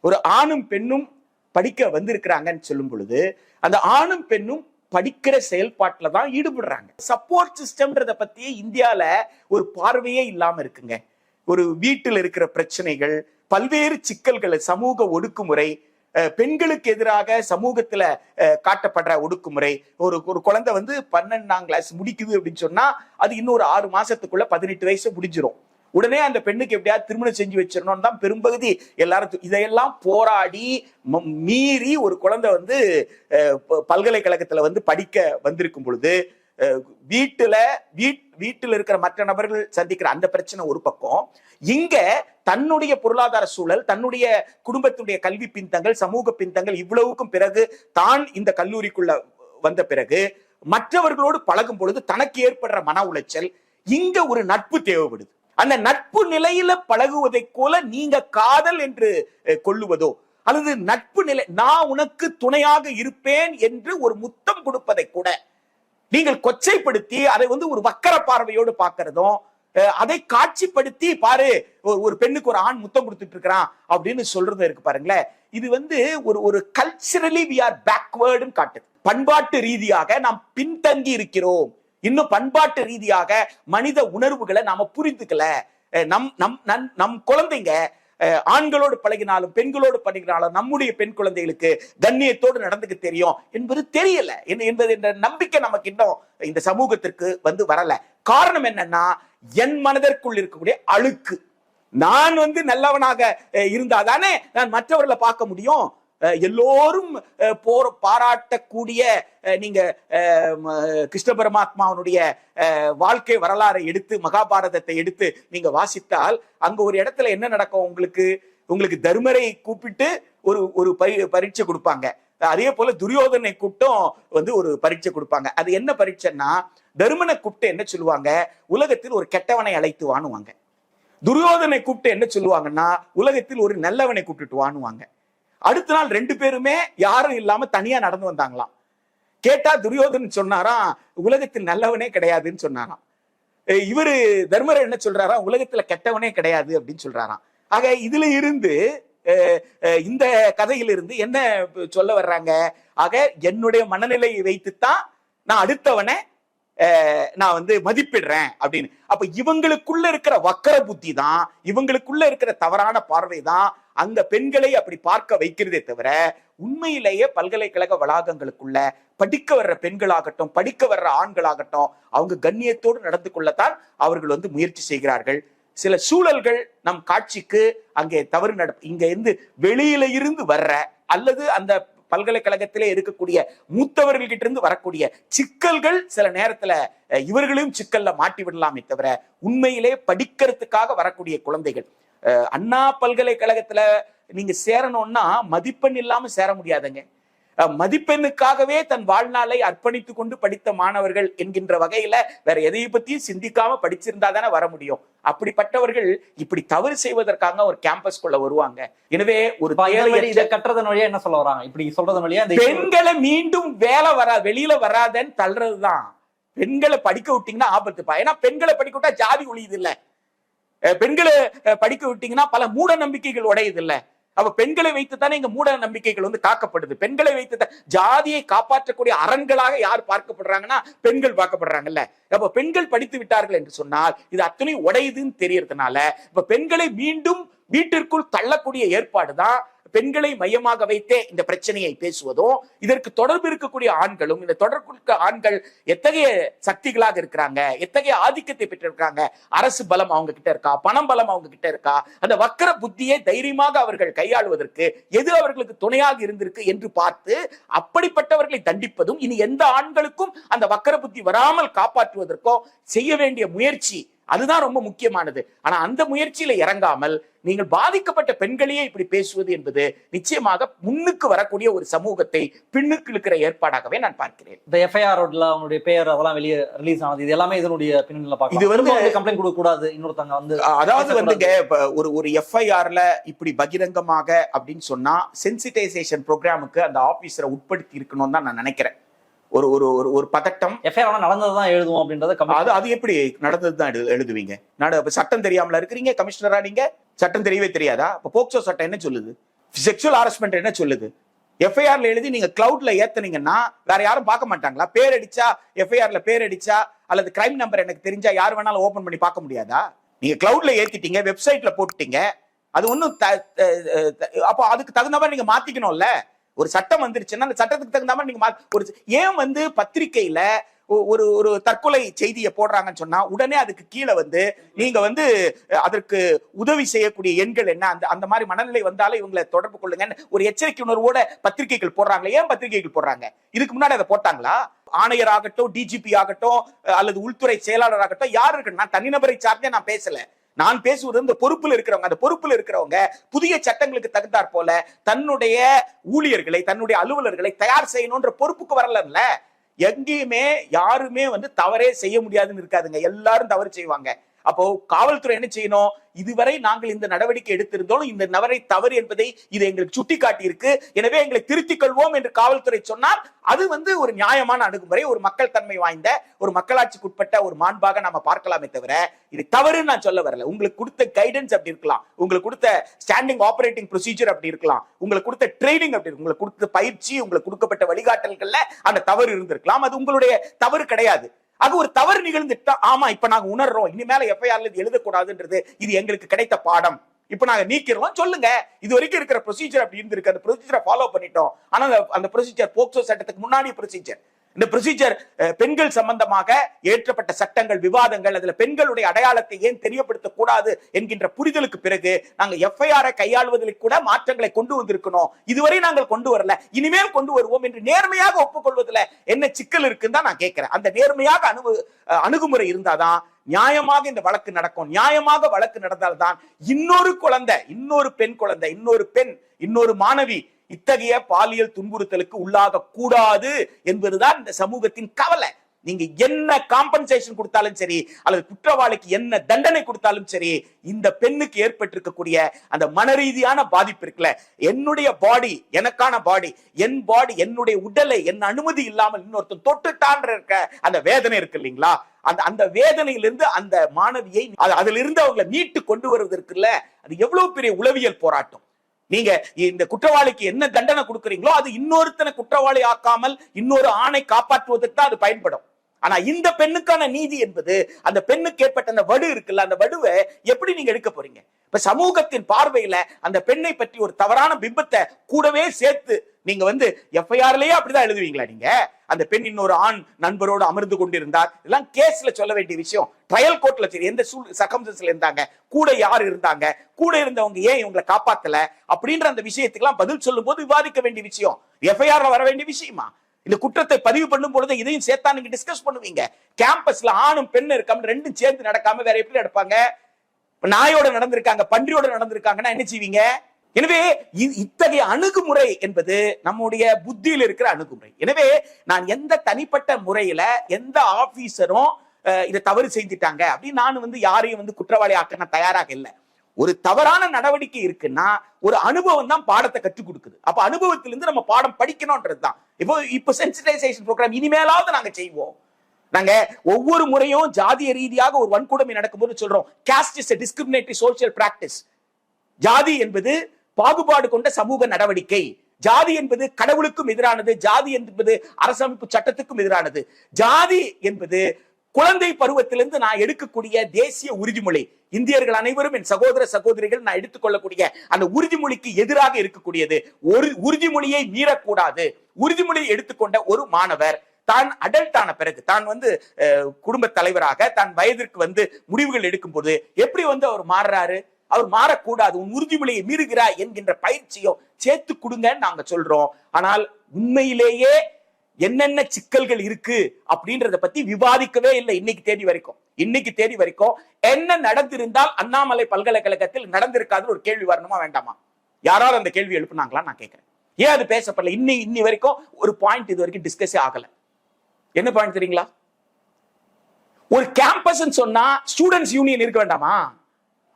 ஒரு ஆணும் பெண்ணும் படிக்க வந்திருக்கிறாங்கன்னு சொல்லும் பொழுது அந்த ஆணும் பெண்ணும் படிக்கிற செயல்பாட்டில் தான் ஈடுபடுறாங்க. சப்போர்ட் சிஸ்டம்ன்றத பத்தியே இந்தியால ஒரு பார்வையே இல்லாம இருக்குங்க. ஒரு வீட்டில் இருக்கிற பிரச்சனைகள் பல்வேறு சிக்கல்களை சமூக ஒடுக்குமுறை அஹ், பெண்களுக்கு எதிராக சமூகத்துல காட்டப்படுற ஒடுக்குமுறை ஒரு ஒரு குழந்தை வந்து பன்னெண்டாம் கிளாஸ் முடிக்குது அப்படின்னு சொன்னா அது இன்னொரு ஆறு மாசத்துக்குள்ள பதினெட்டு வயசு முடிஞ்சிரும். உடனே அந்த பெண்ணுக்கு எப்படியாவது திருமணம் செஞ்சு வச்சிடணும் தான் பெரும்பகுதி எல்லாரும் இதையெல்லாம் போராடி ம- மீறி ஒரு குழந்தை வந்து ப- பல்கலைக்கழகத்துல வந்து படிக்க வந்திருக்கும் பொழுது அஹ், வீட்டுல வீட் வீட்டில் இருக்கிற மற்ற நபர்கள் சந்திக்கிற அந்த பிரச்சனை ஒரு பக்கம். இங்க தன்னுடைய பொருளாதார சூழல் தன்னுடைய குடும்பத்துடைய கல்வி பின்தங்கள் சமூக பின்தங்கள் இவ்வளவுக்கும் பிறகு தான் இந்த கல்லூரிக்குள்ள வந்த பிறகு மற்றவர்களோடு பழகும் பொழுது தனக்கு ஏற்படுற மன உளைச்சல் இங்க ஒரு நட்பு தேவைப்படுது. அந்த நட்பு நிலையில பழகுவதை போல நீங்க காதல் என்று கொள்ளுவதோ அல்லது நட்பு நிலை நான் உனக்கு துணையாக இருப்பேன் என்று ஒரு முத்தம் கொடுப்பதை கூட நீங்கள் கொச்சைப்படுத்தி அதை வந்து ஒரு வக்கர பார்வையோடு பார்க்கறதும் அஹ், அதை காட்சிப்படுத்தி பாரு ஒரு ஒரு பெண்ணுக்கு ஒரு ஆண் முத்தம் கொடுத்துட்டு இருக்கிறான் அப்படின்னு சொல்றது இருக்கு பாருங்களேன். இது வந்து ஒரு ஒரு கல்ச்சரலி வி ஆர் பேக்வேர்டுன்னு காட்டுது. பண்பாட்டு ரீதியாக நாம் பின்தங்கி இருக்கிறோம். இன்னும் பண்பாட்டு ரீதியாக மனித உணர்வுகளை நாம புரிந்துக்கல. அஹ், நம் நம் நம் குழந்தைங்க அஹ், ஆண்களோடு பழகினாலும் பெண்களோடு பழகினாலும் நம்முடைய பெண் குழந்தைகளுக்கு கண்ணியத்தோடு நடந்துக்க தெரியும் என்பது தெரியல. என்ன- என்பது என்ற நம்பிக்கை நமக்கு இன்னும் இந்த சமூகத்திற்கு வந்து வரல. காரணம் என்னன்னா என் மனதிற்குள் இருக்கக்கூடிய அழுக்கு. நான் வந்து நல்லவனாக இருந்தாதானே நான் மற்றவர்களை பார்க்க முடியும்? எல்லோரும் அஹ், போர் பாராட்டக்கூடிய நீங்க கிருஷ்ண பரமாத்மாவனுடைய வாழ்க்கை வரலாறை எடுத்து மகாபாரதத்தை எடுத்து நீங்க வாசித்தால் அங்க ஒரு இடத்துல என்ன நடக்கும் உங்களுக்கு? உங்களுக்கு தர்மரை கூப்பிட்டு ஒரு ஒரு பரி பரீட்சை கொடுப்பாங்க. அதே போல துரியோதனை கூட்டம் வந்து ஒரு பரீட்சை கொடுப்பாங்க. அது என்ன பரீட்சைன்னா தருமனை கூப்பிட்டு என்ன சொல்லுவாங்க? உலகத்தில் ஒரு கெட்டவனை அழைத்து வாணுவாங்க துரியோதனை கூப்பிட்டு என்ன சொல்லுவாங்கன்னா உலகத்தில் ஒரு நல்லவனை கூப்பிட்டுட்டு வாணுவாங்க அடுத்த நாள் ரெண்டு பேருமே யாரும் இல்லாம தனியா நடந்து வந்தாங்களாம். கேட்டா துரியோதன் சொன்னாராம் உலகத்தில் நல்லவனே கிடையாதுன்னு சொன்னாராம். இவரு தர்மர் என்ன சொல்றாராம் உலகத்துல கெட்டவனே கிடையாது அப்படின்னு சொல்றாராம். ஆக இதுல இருந்து அஹ், இந்த கதையிலிருந்து என்ன சொல்ல வர்றாங்க? ஆக என்னுடைய மனநிலையை வைத்துத்தான் நான் அடுத்தவனை நான் வந்து மதிப்பிடுறேன் அப்படின்னு. அப்ப இவங்களுக்குள்ள இருக்கிற வக்கர புத்தி தான் இவங்களுக்குள்ள இருக்கிற தவறான பார்வை தான் அந்த பெண்களை அப்படி பார்க்க வைக்கிறதே தவிர உண்மையிலேயே பல்கலைக்கழக வளாகங்களுக்குள்ள படிக்க வர்ற பெண்களாகட்டும் படிக்க வர்ற ஆண்களாகட்டும் அவங்க கண்ணியத்தோடு நடந்து கொள்ளத்தான் அவர்கள் வந்து முயற்சி செய்கிறார்கள். சில சூழல்கள் நம் காட்சிக்கு அங்கே தவறு நட இங்க இருந்து வெளியில இருந்து வர்ற அல்லது அந்த பல்கலைக்கழகத்திலே இருக்கக்கூடிய மூத்தவர்கள்கிட்ட இருந்து வரக்கூடிய சிக்கல்கள் சில நேரத்துல இவர்களையும் சிக்கல்ல மாட்டி விடலாமே தவிர உண்மையிலே படிக்கிறதுக்காக வரக்கூடிய குழந்தைகள். அண்ணா பல்கலைக்கழகத்துல நீங்க சேரணும்னா மதிப்பெண் இல்லாம சேர முடியாதுங்க. மதிப்பெண்ணுக்காகவே தன் வாழ்நாளை அர்ப்பணித்து கொண்டு படித்த மாணவர்கள் என்கின்ற வகையில வேற எதையை பத்தியும் சிந்திக்காம படிச்சிருந்தா தானே வர முடியும். அப்படிப்பட்டவர்கள் இப்படி தவறு செய்வதற்காக ஒரு கேம்பஸ்குள்ள வருவாங்க. எனவே ஒரு இதை கட்டுறதன் வழியா என்ன சொல்ல வராங்க? இப்படி சொல்றதன் வழியா பெண்களை மீண்டும் வேலை வரா வெளியில வராதன்னு தள்ளுறதுதான். பெண்களை படிக்க விட்டீங்கன்னா ஆபத்துப்பா. ஏன்னா பெண்களை படிக்க விட்டா ஜாதி ஒழியுது இல்ல. பெண்களை படிக்க விட்டீங்கன்னா பல மூட நம்பிக்கைகள் உடையது இல்ல அப்ப பெண்களை வைத்து தானே இங்க மூட நம்பிக்கைகள் வந்து காக்கப்படுது. பெண்களை வைத்து தான் ஜாதியை காப்பாற்றக்கூடிய அரண்களாக யார் பார்க்கப்படுறாங்கன்னா பெண்கள் பார்க்கப்படுறாங்கல்ல. அப்ப பெண்கள் படித்து விட்டார்கள் என்று சொன்னால் இது அத்தனை உடையுதுன்னு தெரியறதுனால இப்ப பெண்களை மீண்டும் வீட்டிற்குள் தள்ளக்கூடிய ஏற்பாடுதான் பெண்களை மையமாக வைத்தே இந்த பிரச்சனையை பேசுவதும் இதற்கு தொடர்பு இருக்கக்கூடிய ஆண்களும் இந்த தொடர்பு ஆண்கள் எத்தகைய சக்திகளாக இருக்கிறாங்க எத்தகைய ஆதிக்கத்தை பெற்றிருக்காங்க அரசு பலம் அவங்க கிட்ட இருக்கா பணம் பலம் அவங்க கிட்ட இருக்கா அந்த வக்கர புத்தியை தைரியமாக அவர்கள் கையாளுவதற்கு எது அவர்களுக்கு துணையாக இருந்திருக்கு என்று பார்த்து அப்படிப்பட்டவர்களை தண்டிப்பதும் இனி எந்த ஆண்களுக்கும் அந்த வக்கர புத்தி வராமல் காப்பாற்றுவதற்கோ செய்ய வேண்டிய முயற்சி அதுதான் ரொம்ப முக்கியமானது. ஆனா அந்த முயற்சியில இறங்காமல் நீங்கள் பாதிக்கப்பட்ட பெண்களையே இப்படி பேசுவது என்பது நிச்சயமாக முன்னுக்கு வரக்கூடிய ஒரு சமூகத்தை பின்னுக்கு இழுக்கிற ஏற்பாடாகவே நான் பார்க்கிறேன். இந்த எஃப்ஐஆர்ல அவனுடைய பெயர் அதெல்லாம் வெளியே ரிலீஸ் ஆனது. இது எல்லாமே இதனுடைய பின்னணியில இது வந்து- கம்ப்ளைண்ட் கொடுக்க கூடாது. இன்னொருத்தங்க வந்து அதாவது இப்ப ஒரு ஒரு எஃப்ஐஆர்ல இப்படி பகிரங்கமாக அப்படின்னு சொன்னா சென்சிடைசேஷன் ப்ரோக்ராமுக்கு அந்த ஆபீசரை உட்படுத்தி இருக்கணும்னு தான் நான் நினைக்கிறேன். ஒரு ஒரு ஒரு ஒரு பதட்டம். எஃப்ஐஆர் நடந்ததுதான் எழுதுவோம் அப்படின்றத அது அது எப்படி நடந்தது தான் எழுதுவீங்க? நாடு சட்டம் தெரியாமல இருக்கிறீங்க கமிஷனரா நீங்க? சட்டம் தெரியவே தெரியாதா? அப்ப போக்சோ சட்டம் என்ன சொல்லுது? செக்ஷுவல் ஹாரஸ்மெண்ட் என்ன சொல்லுது? எஃப்ஐஆர்ல எழுதி நீங்க கிளவுட்ல ஏத்துனீங்கன்னா வேற யாரும் பார்க்க மாட்டாங்களா? பேர் அடிச்சா எஃப்ஐஆர்ல பேர் அடிச்சா அல்லது கிரைம் நம்பர் எனக்கு தெரிஞ்சா யார் வேணாலும் ஓபன் பண்ணி பார்க்க முடியாதா? நீங்க கிளவுட்ல ஏத்திட்டீங்க வெப்சைட்ல போட்டுட்டீங்க அது ஒன்றும் அப்போ அதுக்கு தகுந்த மாதிரி நீங்க மாத்திக்கணும்ல? ஒரு சட்டம் வந்துருச்சுன்னா அந்த சட்டத்துக்கு தகுந்த மாதிரி நீங்க ஒரு ஏன் வந்து பத்திரிகையில ஒ- ஒரு ஒரு தற்கொலை செய்தியை போடுறாங்கன்னு சொன்னா உடனே அதுக்கு கீழே வந்து நீங்க வந்து அதற்கு உதவி செய்யக்கூடிய எண்கள் என்ன? அந்த அந்த மாதிரி மனநிலை வந்தாலும் இவங்களை தொடர்பு கொள்ளுங்கன்னு ஒரு எச்சரிக்கை உணர்வோட பத்திரிகைகள் போடுறாங்களே ஏன் பத்திரிகைகள் போடுறாங்க? இதுக்கு முன்னாடி அதை போட்டாங்களா? ஆணையர் ஆகட்டும் டிஜிபி ஆகட்டும் அல்லது உள்துறை செயலாளர் ஆகட்டும் யார் இருக்கு நான் தனிநபரை சார்ந்தே நான் பேசல. நான் பேசுவது இந்த பொறுப்பில் இருக்கிறவங்க அந்த பொறுப்பில் இருக்கிறவங்க புதிய சட்டங்களுக்கு தகுந்தாற் போல தன்னுடைய ஊழியர்களை தன்னுடைய அலுவலர்களை தயார் செய்யணும்ன்ற பொறுப்புக்கு வரலல்ல எங்கேயுமே யாருமே வந்து தவறே செய்ய முடியாதுன்னு இருக்காதுங்க. எல்லாரும் தவறு செய்வாங்க. அப்போ காவல்துறை என்ன செய்யணும்? இதுவரை நாங்கள் இந்த நடவடிக்கை எடுத்திருந்தோம். இந்த நபரை தவறு என்பதை இது எங்களுக்கு சுட்டி காட்டியிருக்கு எனவே எங்களை திருத்திக் கொள்வோம் என்று காவல்துறை சொன்னால் அது வந்து ஒரு நியாயமான அணுகுமுறை ஒரு மக்கள் தன்மை வாய்ந்த ஒரு மக்களாட்சிக்கு உட்பட்ட ஒரு மாண்பாக நாம பார்க்கலாமே தவிர இது தவறுன்னு நான் சொல்ல வரல. உங்களுக்கு கொடுத்த கைடன்ஸ் அப்படி இருக்கலாம். உங்களுக்கு கொடுத்த ஸ்டாண்டிங் ஆபரேட்டிங் ப்ரொசீஜர் அப்படி இருக்கலாம். உங்களுக்கு கொடுத்த ட்ரைனிங் அப்படி இருக்கும் உங்களுக்கு கொடுத்த பயிற்சி உங்களுக்கு கொடுக்கப்பட்ட வழிகாட்டல்கள்ல அந்த தவறு இருந்திருக்கலாம். அது உங்களுடைய தவறு கிடையாது. அது ஒரு தவறு நிகழ்ந்துட்டா ஆமா இப்ப நாங்க உணர்றோம். இனிமேல எஃப்ஐஆர்ல இது எழுதக்கூடாதுன்றது இது எங்களுக்கு கிடைத்த பாடம். இப்ப நாங்க நீக்கிறோம். சொல்லுங்க. இது வரைக்கும் இருக்கிற ப்ரொசீஜர் அப்படி இருந்திருக்கு. அந்த ப்ரொசீஜரை ஃபாலோ பண்ணிட்டோம். ஆனா அந்த- அந்த ப்ரொசீஜர் போக்சோ சட்டத்துக்கு முன்னாடி ப்ரொசீஜர் இந்த ப்ரொசீஜர் பெண்கள் சம்பந்தமாக ஏற்றப்பட்ட சட்டங்கள் விவாதங்கள் அதுல பெண்களுடைய அடையாளத்தை ஏன் தெரியப்படுத்த கூடாது என்கின்ற புரிதலுக்கு பிறகு நாங்க எஃப்ஐஆரை கையாள்வதில் கூட மாற்றங்களை கொண்டு வந்திருக்கணும். இதுவரை நாங்கள் கொண்டு வரல. இனிமேல் கொண்டு வருவோம் என்று நேர்மையாக ஒப்புக்கொள்வதில் என்ன சிக்கல் இருக்குன்னு தான் நான் கேட்கிறேன். அந்த நேர்மையாக அணுகு அஹ், அணுகுமுறை இருந்தாதான் நியாயமாக இந்த வழக்கு நடக்கும். நியாயமாக வழக்கு நடந்தால்தான் இன்னொரு குழந்தை இன்னொரு பெண் குழந்தை இன்னொரு பெண் இன்னொரு மாணவி இத்தகைய பாலியல் துன்புறுத்தலுக்கு உள்ளாக கூடாது என்பதுதான் இந்த சமூகத்தின் கவலை. நீங்க என்ன காம்பன்சேஷன் கொடுத்தாலும் சரி அல்லது குற்றவாளிக்கு என்ன தண்டனை கொடுத்தாலும் சரி இந்த பெண்ணுக்கு ஏற்பட்டிருக்கக்கூடிய அந்த மனரீதியான பாதிப்பு இருக்குல்ல. என்னுடைய பாடி எனக்கான பாடி என் பாடி என்னுடைய உடலை என் அனுமதி இல்லாமல் இன்னொருத்தன் தொட்டுட்டான்ற இருக்க அந்த வேதனை இருக்கு இல்லைங்களா? அந்த அந்த வேதனையிலிருந்து அந்த மாணவியை அதிலிருந்து அவங்களை மீட்டு கொண்டு வருவதற்குல்ல அது எவ்வளவு பெரிய உளவியல் போராட்டம். நீங்க இந்த குற்றவாளிக்கு என்ன தண்டனை கொடுக்குறீங்களோ அது இன்னொருத்தனை குற்றவாளி ஆக்காமல் இன்னொரு ஆணை காப்பாற்றுவதற்கு தான் அது பயன்படும். ஆனா இந்த பெண்ணுக்கான நீதி என்பது அந்த பெண்ணுக்கு ஏற்பட்ட அந்த வடு இருக்குல்ல அந்த வடுவை எப்படி நீங்க எடுக்க போறீங்க? இப்ப சமூகத்தின் பார்வையில அந்த பெண்ணை பற்றி ஒரு தவறான பிம்பத்தை கூடவே சேர்த்து நீங்க வந்து எஃப்ஐஆர்லயே அப்படிதான் எழுதுவீங்களா நீங்க? அந்த பெண் இன்னொரு ஆண் நண்பரோடு அமர்ந்து கொண்டிருந்தார். இதெல்லாம் கேஸ்ல சொல்ல வேண்டிய விஷயம். ட்ரையல் கோர்ட்ல சரி எந்த சக்கம்சன்ஸ்ல இருந்தாங்க? கூட யார் இருந்தாங்க? கூட இருந்தவங்க ஏன் இவங்களை காப்பாத்தல? அப்படின்ற அந்த விஷயத்துக்கெல்லாம் பதில் சொல்லும் போது விவாதிக்க வேண்டிய விஷயம். எஃப்ஐஆர்ல வர வேண்டிய விஷயமா? இந்த குற்றத்தை பதிவு பண்ணும் பொழுது இதையும் சேர்த்தா நீங்க டிஸ்கஸ் பண்ணுவீங்க. கேம்பஸ்ல ஆணும் பெண்ணும் இருக்காம ரெண்டும் சேர்ந்து நடக்காம வேற எப்படி நடப்பாங்க? நாயோட நடந்திருக்காங்க பன்றியோட நடந்திருக்காங்கன்னா என்ன செய்வீங்க? எனவே இ- இத்தகைய அணுகுமுறை என்பது நம்முடைய புத்தியில் இருக்கிற அணுகுமுறை. எனவே நான் எந்த தனிப்பட்ட முறையில எந்த ஆபீசரும் இதை தவறு செய்துட்டாங்க அப்படின்னு நான் வந்து யாரையும் வந்து குற்றவாளி ஆக்க நான் தயாராக இல்லை. ஒரு தவறான நடவடிக்கை இருக்குன்னா ஒரு அனுபவம் தான் பாடத்தை கற்றுக் கொடுக்குது. அப்ப அனுபவத்திலிருந்து நம்ம பாடம் படிக்கணும்ன்றது தான். இப்போ இப்போ சென்சிடைசேஷன் ப்ரோக்ராம் இனிமேலாவது நாங்க செய்வோம். நாங்க ஒவ்வொரு முறையும் ஜாதிய ரீதியாக ஒரு வன்கொடுமை நடக்கும்போது சொல்றோம். Caste is discriminatory social practice ஜாதி என்பது பாகுபாடு கொண்ட சமூக நடவடிக்கை. ஜாதி என்பது கடவுளுக்கும் எதிரானது ஜாதி என்பது அரசமைப்பு சட்டத்துக்கும் எதிரானது. ஜாதி என்பது குழந்தை பருவத்திலிருந்து நான் எடுக்கக்கூடிய தேசிய உறுதிமொழி. இந்தியர்கள் அனைவரும் என் சகோதர சகோதரிகள் நான் எடுத்துக்கொள்ளக்கூடிய அந்த உறுதிமொழிக்கு எதிராக இருக்கக்கூடியது. ஒரு உறுதிமொழியை மீறக்கூடாது. உறுதிமொழியை எடுத்துக்கொண்ட ஒரு மாணவர் தான் அடல்ட் ஆன பிறகு தான் வந்து அஹ், குடும்ப தலைவராக தான் வயதிற்கு வந்து முடிவுகள் எடுக்கும் போது எப்படி வந்து அவர் மாறுறாரு? அவர் மாறக்கூடாது உன் உறுதிமொழியை மீறுகிறாய் என்கின்ற பயிற்சியோ சேர்த்து கொடுங்கன்னு நாங்க சொல்றோம். ஆனால் உண்மையிலேயே என்னென்ன சிக்கல்கள் இருக்கு அப்படின்றத பத்தி விவாதிக்கவே இல்லை இன்னைக்கு தேதி வரைக்கும். இன்னைக்கு தேதி வரைக்கும் என்ன நடந்திருந்தால் அண்ணாமலை பல்கலைக்கழகத்தில் நடந்திருக்காதுன்னு ஒரு கேள்வி வரணுமா வேண்டாமா? யாராவது அந்த கேள்வி எழுப்புனாங்களா நான் கேட்கிறேன். ஏன் அது பேசப்படல? இன்னி இன்னி வரைக்கும் ஒரு பாயிண்ட் இது வரைக்கும் டிஸ்கஸே ஆகல. என்ன பாயிண்ட் தெரியுங்களா? ஒரு கேம்பஸ் சொன்னா ஸ்டூடெண்ட்ஸ் யூனியன் இருக்க வேண்டாமா?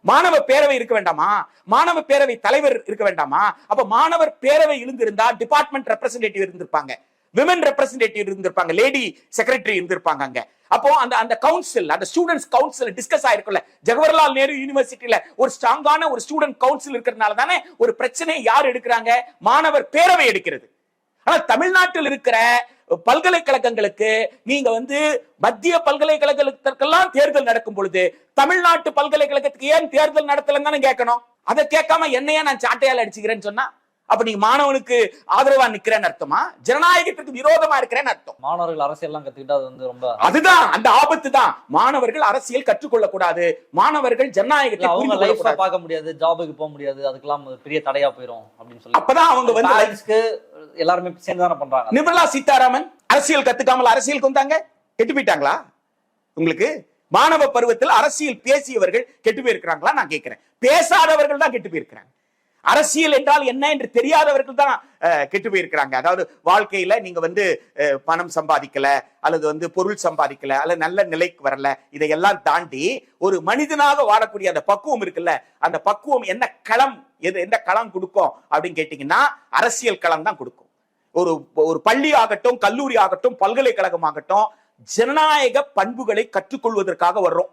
மாணவ பேரவை இருக்க வேண்டாமா? மாணவ பேரவை தலைவர் இருக்க வேண்டாமா? அப்ப மாணவர் பேரவை இருந்திருந்தா டிபார்ட்மெண்ட் ரெப்ரசன்டேட்டிவ் இருந்திருப்பாங்க. விமன் ரெப்ரசன்டேட்டிவ் இருந்திருப்பாங்க. லேடி செக்ரட்டரி இருந்திருப்பாங்க அங்க. அப்போ அந்த அந்த கவுன்சில் அந்த ஸ்டூடெண்ட்ஸ் கவுன்சில் டிஸ்கஸ் ஆயிருக்குல்ல ஜவஹர்லால் நேரு யூனிவர்சிட்டியில ஒரு ஸ்ட்ராங்கான ஒரு ஸ்டூடெண்ட் கவுன்சில் இருக்கிறதுனால தானே ஒரு பிரச்சனையை யார் எடுக்கிறாங்க? மாணவர் பேரவை எடுக்கிறது. ஆனா தமிழ்நாட்டில் இருக்கிற பல்கலைக்கழகங்களுக்கு நீங்க வந்து மத்திய பல்கலைக்கழகத்திற்கெல்லாம் தேர்தல் நடக்கும் பொழுது தமிழ்நாட்டு பல்கலைக்கழகத்துக்கு ஏன் தேர்தல் நடத்தலன்னு கேட்கணும்? அதை கேட்காம என்னையா நான் சாட்டையால் அடிச்சுக்கிறேன்னு சொன்னா? அப்ப நீங்க மாணவனுக்கு ஆதரவா நிக்கிறேன்னு அர்த்தமா? ஜனநாயகத்துக்கு விரோதமா இருக்கிறேன்னு அர்த்தம். மாணவர்கள் அரசியல்லாம் கத்துக்கிட்டு அது வந்து ரொம்ப அதுதான் அந்த ஆபத்து தான். மாணவர்கள் அரசியல் கற்றுக்கொள்ள கூடாது மாணவர்கள் ஜனநாயகத்தை அவங்க லைஃபா. பார்க்க முடியாது ஜாபுக்கு போக முடியாது அதுக்கெல்லாம் பெரிய தடையா போயிரும் அப்படின்னு சொல்லி. அப்பதான் அவங்க வந்து எல்லாருமே சேர்ந்து தானே பண்றாங்க. நிர்மலா சீதாராமன் அரசியல் கத்துக்காமல் அரசியலுக்கு வந்தாங்க கெட்டு போயிட்டாங்களா? உங்களுக்கு மாணவ பருவத்தில் அரசியல் பேசியவர்கள் கெட்டு போயிருக்கிறாங்களா? நான் கேட்கிறேன் பேசாதவர்கள் தான் கெட்டு போயிருக்கிறாங்க. அரசியல் என்றால் என்ன என்று தெரியாதவர்கள் தான் அஹ், கெட்டு போயிருக்கிறாங்க. அதாவது வாழ்க்கையில நீங்க வந்து பணம் சம்பாதிக்கல அல்லது வந்து பொருள் சம்பாதிக்கல அல்லது நல்ல நிலைக்கு வரல இதையெல்லாம் தாண்டி ஒரு மனிதனாக வாழக்கூடிய அந்த பக்குவம் இருக்குல்ல அந்த பக்குவம் என்ன களம் எது எந்த களம் கொடுக்கும் அப்படின்னு கேட்டீங்கன்னா அரசியல் களம் தான் கொடுக்கும். ஒரு ஒரு பள்ளி ஆகட்டும் கல்லூரி ஆகட்டும் பல்கலைக்கழகம் ஆகட்டும் ஜனநாயக பண்புகளை கற்றுக்கொள்வதற்காக வர்றோம்.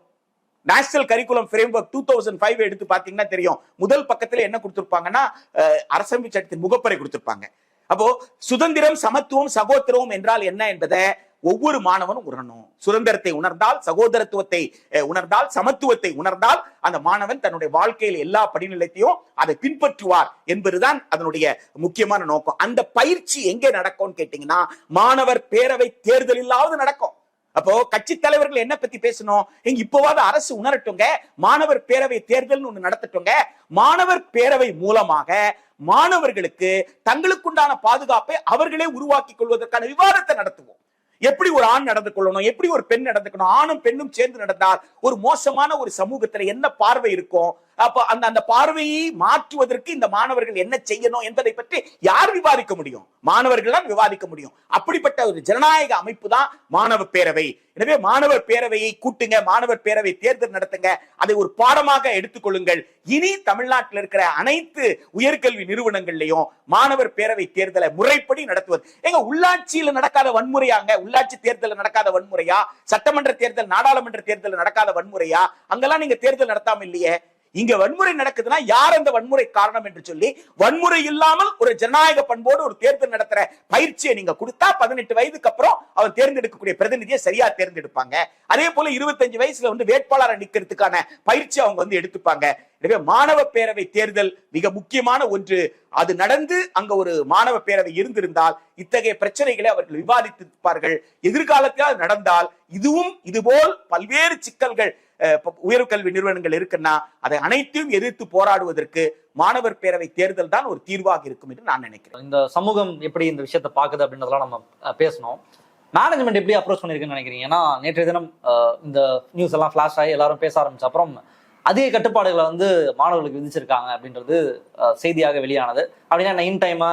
National curriculum framework two thousand five எடுத்து பாத்தீங்கன்னா தெரியும். முதல் பக்கத்துல என்ன கொடுத்துருப்பாங்கன்னா அஹ், அரசமைப்பு சட்டத்தின் முகப்பறை கொடுத்துருப்பாங்க. அப்போ சுதந்திரம் சமத்துவம் சகோதரத்துவம் என்றால் என்ன என்பதை ஒவ்வொரு மாணவனும் உணரணும். சுதந்திரத்தை உணர்ந்தால் சகோதரத்துவத்தை உணர்ந்தால் சமத்துவத்தை உணர்ந்தால் அந்த மாணவன் தன்னுடைய வாழ்க்கையில் எல்லா படிநிலைத்தையும் அதை பின்பற்றுவார் என்பதுதான் அதனுடைய முக்கியமான நோக்கம். அந்த பயிற்சி எங்கே நடக்கும்னு கேட்டீங்கன்னா மாணவர் பேரவை தேர்தலில்லாவது நடக்கும். அப்போ கட்சி தலைவர்கள் என்ன பத்தி பேசணும்? எங்க இப்போவாது அரசு உணரட்டுங்க. மாணவர் பேரவை தேர்தல்னு ஒண்ணு நடத்தட்டுங்க. மாணவர் பேரவை மூலமாக மாணவர்களுக்கு தங்களுக்குண்டான பாதுகாப்பை அவர்களே உருவாக்கி கொள்வதற்கான விவாதத்தை நடத்துவோம். எப்படி ஒரு ஆண் நடந்து கொள்ளணும்? எப்படி ஒரு பெண் நடந்துக்கணும்? ஆணும் பெண்ணும் சேர்ந்து நடந்தால் ஒரு மோசமான ஒரு சமூகத்துல என்ன பார்வை இருக்கும்? அப்ப அந்த அந்த பார்வையை மாற்றுவதற்கு இந்த மாணவர்கள் என்ன செய்யணும் என்பதை பற்றி யார் விவாதிக்க முடியும்? மாணவர்கள் தான் விவாதிக்க முடியும். அப்படிப்பட்ட ஒரு ஜனநாயக அமைப்பு தான் மாணவ பேரவை. எனவே மாணவர் பேரவையை கூட்டுங்க மாணவர் பேரவை தேர்தல் நடத்துங்க அதை ஒரு பாடமாக எடுத்துக்கொள்ளுங்கள். இனி தமிழ்நாட்டில் இருக்கிற அனைத்து உயர்கல்வி நிறுவனங்கள்லயும் மாணவர் பேரவை தேர்தலை முறைப்படி நடத்துவது. எங்க உள்ளாட்சியில நடக்காத வன்முறையாங்க உள்ளாட்சி தேர்தல் நடக்காத வன்முறையா? சட்டமன்ற தேர்தல் நாடாளுமன்ற தேர்தல் நடக்காத வன்முறையா? அங்கெல்லாம் நீங்க தேர்தல் நடத்தாம இல்லையே. இங்க வன்முறை நடக்குதுன்னா யார் அந்த வன்முறை காரணம் என்று சொல்லி வன்முறை இல்லாமல் ஒரு ஜனநாயக பண்போடு ஒரு தேர்தல் நடத்துற பயிற்சியை நீங்க கொடுத்தா பதினெட்டு வயதுக்கு அப்புறம் அவன் தேர்ந்தெடுக்கக்கூடிய பிரதிநிதியை சரியா தேர்ந்தெடுப்பாங்க. அதே போல இருபத்தஞ்சு வயசுல வந்து வேட்பாளரை நிக்கிறதுக்கான பயிற்சி அவங்க வந்து எடுத்துப்பாங்க. எனவே மாணவ பேரவை தேர்தல் மிக முக்கியமான ஒன்று. அது நடந்து அங்க ஒரு மாணவ பேரவை இருந்திருந்தால் இத்தகைய பிரச்சனைகளை அவர்கள் விவாதித்திருப்பார்கள். எதிர்காலத்தில் அது நடந்தால் இதுவும் இதுபோல் பல்வேறு சிக்கல்கள் உயர்கல்வி நிறுவனங்கள் இருக்குன்னா அதை அனைத்தையும் எதிர்த்து போராடுவதற்கு மாணவர் பேரவை தேர்தல் தான் ஒரு தீர்வாக இருக்கும் என்று நான் நினைக்கிறேன். இந்த சமூகம் எப்படி இந்த விஷயத்தை பாக்குது அப்படின்றதெல்லாம் நம்ம பேசணும். மேனேஜ்மெண்ட் எப்படி அப்ரோச் பண்ணிருக்குன்னு நினைக்கிறீங்க? ஏன்னா நேற்றைய தினம் இந்த நியூஸ் எல்லாம் ஃபிளாஷ் ஆகி எல்லாரும் பேச ஆரம்பிச்ச அப்புறம் அதிக கட்டுப்பாடுகளை வந்து மாணவர்களுக்கு விதிச்சிருக்காங்க அப்படின்றது செய்தியாக வெளியானது. அப்படின்னா இன் டைமா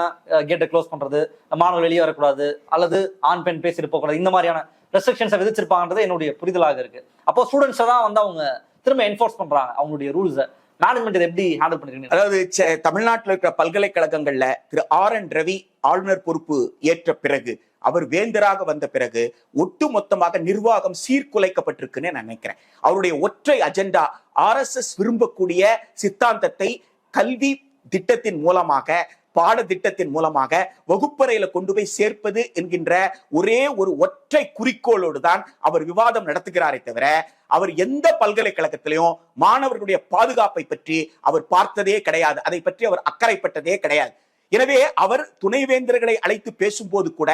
கேட்டை க்ளோஸ் பண்றது மாணவர்கள் வெளியே வரக்கூடாது அல்லது ஆண் பெண் பேசிட்டு போகக்கூடாது இந்த மாதிரியான ரெஸ்ட்ரிக்ஷன்ஸை விதிச்சிருப்பாங்கன்றது என்னுடைய புரிதலாக இருக்கு. அப்போ ஸ்டூடெண்ட்ஸை தான் வந்து அவங்க திரும்ப என்ஃபோர்ஸ் பண்றாங்க அவங்களுடைய ரூல்ஸை மேனேஜ்மெண்ட் இதை எப்படி ஹேண்டில் பண்ணிருக்கீங்க அதாவது தமிழ்நாட்டில் இருக்கிற பல்கலைக்கழகங்கள்ல திரு ஆர் என் ரவி ஆளுநர் பொறுப்பு ஏற்ற பிறகு அவர் வேந்தராக வந்த பிறகு ஒட்டு மொத்தமாக நிர்வாகம் சீர்குலைக்கப்பட்டிருக்குன்னு நான் நினைக்கிறேன். அவருடைய ஒற்றை அஜெண்டா ஆர்எஸ்எஸ் விரும்பக்கூடிய சித்தாந்தத்தை கல்வி திட்டத்தின் மூலமாக பாடத்திட்டத்தின் மூலமாக வகுப்பறையில கொண்டு போய் சேர்ப்பது என்கின்ற ஒரே ஒரு ஒற்றை குறிக்கோளோடு தான் அவர் விவாதம் நடத்துகிறாரே தவிர அவர் எந்த பல்கலைக்கழகத்திலையும் மாணவர்களுடைய பாதுகாப்பை பற்றி அவர் பார்த்ததே கிடையாது. அதை பற்றி அவர் அக்கறைப்பட்டதே கிடையாது. எனவே அவர் துணைவேந்தர்களை அழைத்து பேசும்போது கூட